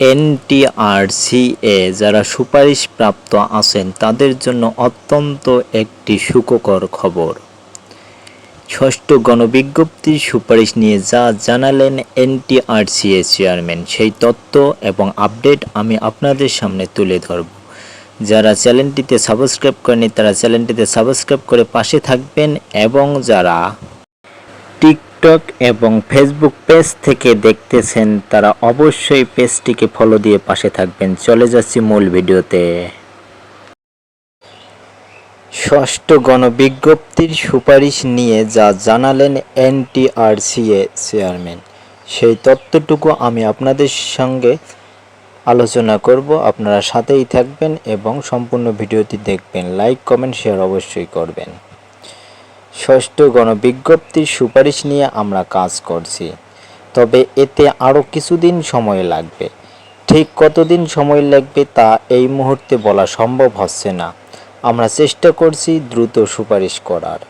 NTRCA যারা সুপারিশপ্রাপ্ত আছেন, তাদের জন্য অত্যন্ত একটি সুখকর খবর। ষষ্ঠ গণবিজ্ঞপ্তির সুপারিশ নিয়ে যা জানালেন এনটিআরসিএ চেয়ারম্যান, সেই তথ্য এবং আপডেট আমি আপনাদের সামনে তুলে ধরব। যারা চ্যানেলটিতে সাবস্ক্রাইব করেনি তারা চ্যানেলটিতে সাবস্ক্রাইব করে পাশে থাকবেন এবং যারা টিকটক এবং ফেসবুক পেজ থেকে দেখতেছেন, তারা অবশ্যই পেজটিকে ফলো দিয়ে পাশে থাকবেন। চলে যাচ্ছি মূল ভিডিওতে। ষষ্ঠ গণবিজ্ঞপ্তির সুপারিশ নিয়ে যা জানালেন এনটিআরসিএ চেয়ারম্যান, সেই তথ্যটুকু আমি আপনাদের সঙ্গে আলোচনা করব। আপনারা সাথেই থাকবেন এবং সম্পূর্ণ ভিডিওটি দেখবেন। লাইক, কমেন্ট, শেয়ার অবশ্যই করবেন। ষষ্ঠ গণবিজ্ঞপ্তির সুপারিশ নিয়ে আমরা কাজ করছি। তবে এতে আরও কিছুদিন সময় লাগবে। ঠিক কতদিন সময় লাগবে তা এই মুহূর্তে বলা সম্ভব হচ্ছে না। আমরা চেষ্টা করছি দ্রুত সুপারিশ করার।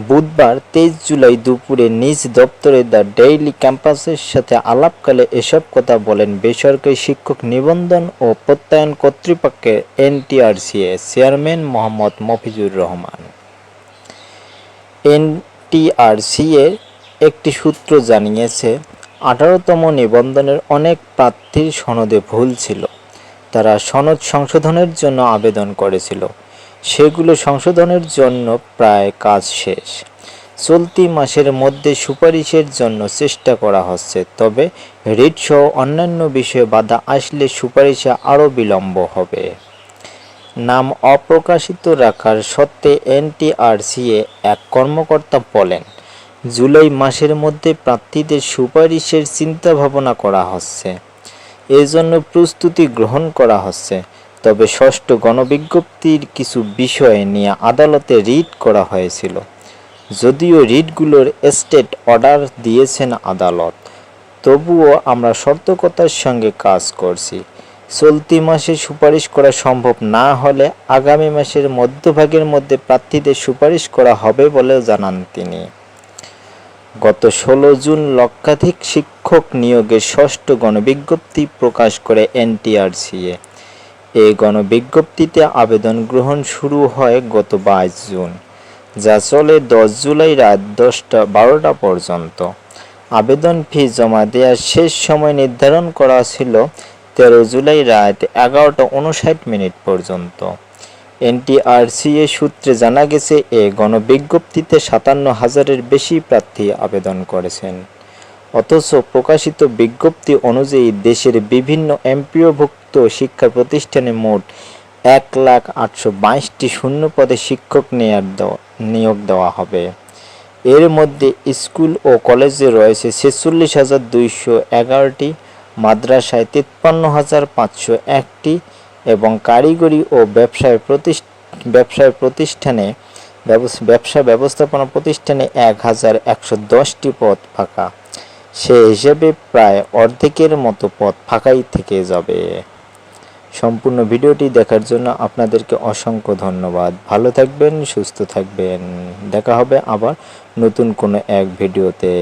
বুধবার তেইশ জুলাই দুপুরে নিজ দপ্তরে দ্য ডেইলি ক্যাম্পাসের সাথে আলাপকালে এসব কথা বলেন বেসরকারি শিক্ষক নিবন্ধন ও প্রত্যয়ন কর্তৃপক্ষের NTRCA chairman Mohammad Mofizur Rahman. NTRC এর একটি সূত্র জানিয়েছে, আঠারোতম নিবন্ধনের অনেক প্রার্থীর সনদে ভুল ছিল। তারা সনদ সংশোধনের জন্য আবেদন করেছিল। সেগুলো সংশোধনের জন্য প্রায় কাজ শেষ। চলতি মাসের মধ্যে সুপারিশের জন্য চেষ্টা করা হচ্ছে, তবে রিট সহ অন্যান্য বিষয়ে বাধা আসলে সুপারিশে আরও বিলম্ব হবে। নাম অপ্রকাশিত রাখার সত্ত্বে এনটিআরসিএ এক কর্মকর্তা বলেন, জুলাই মাসের মধ্যে প্রার্থীদের সুপারিশের চিন্তা ভাবনা করা হচ্ছে। এজন্য প্রস্তুতি গ্রহণ করা হচ্ছে, তবে ষষ্ঠ গণবিজ্ঞপ্তির কিছু বিষয় নিয়ে আদালতে রিট করা হয়েছিল। যদিও রিটগুলোর স্টেট অর্ডার দিয়েছেন আদালত, তবুও আমরা সতর্কতার সঙ্গে কাজ করছি। চলতি মাসে সুপারিশ করা সম্ভব না হলে আগামী মাসের মধ্যভাগের মধ্যে প্রার্থীদের সুপারিশ করা হবে বলেও জানান তিনি। গত ষোলো জুন লক্ষাধিক শিক্ষক নিয়োগের ষষ্ঠ গণবিজ্ঞপ্তি প্রকাশ করে এনটিআরসিএ। এই গণবিজ্ঞপ্তিতে আবেদন গ্রহণ শুরু হয় গত বাইশ জুন, যা চলে দশ জুলাই রাত দশটা বারোটা পর্যন্ত। আবেদন ফি জমা দেওয়ার শেষ সময় নির্ধারণ করা ছিল তেরো জুলাই রাত এগারোটা উনষাট মিনিট পর্যন্ত। এনটিআরসিএ সূত্রে জানা গেছে, এ গণবিজ্ঞপ্তিতে সাতান্ন হাজারের বেশি প্রার্থী আবেদন করেছেন। অথচ প্রকাশিত বিজ্ঞপ্তি অনুযায়ী দেশের বিভিন্ন এমপিওভুক্ত শিক্ষা প্রতিষ্ঠানে মোট এক লাখ আটশো বাইশটি শূন্য পদে শিক্ষক নিয়োগ দেওয়া হবে। এর মধ্যে স্কুল ও কলেজে রয়েছে ছেচল্লিশ হাজার দুইশো এগারোটি মাদ্রাসায় তিপ্পান্ন হাজার পাঁচশো একটি এবং কারিগরি ও ব্যবসায় ব্যবসায় প্রতিষ্ঠানে ব্যবসা ব্যবস্থাপনা প্রতিষ্ঠানে এক হাজার একশো দশটি পদ ফাঁকা। সে হিসেবে প্রায় অর্ধেকের মতো পদ ফাঁকাই থেকে যাবে। সম্পূর্ণ ভিডিওটি দেখার জন্য আপনাদেরকে অসংখ্য ধন্যবাদ। ভালো থাকবেন, সুস্থ থাকবেন। দেখা হবে আবার নতুন কোনো এক ভিডিওতে।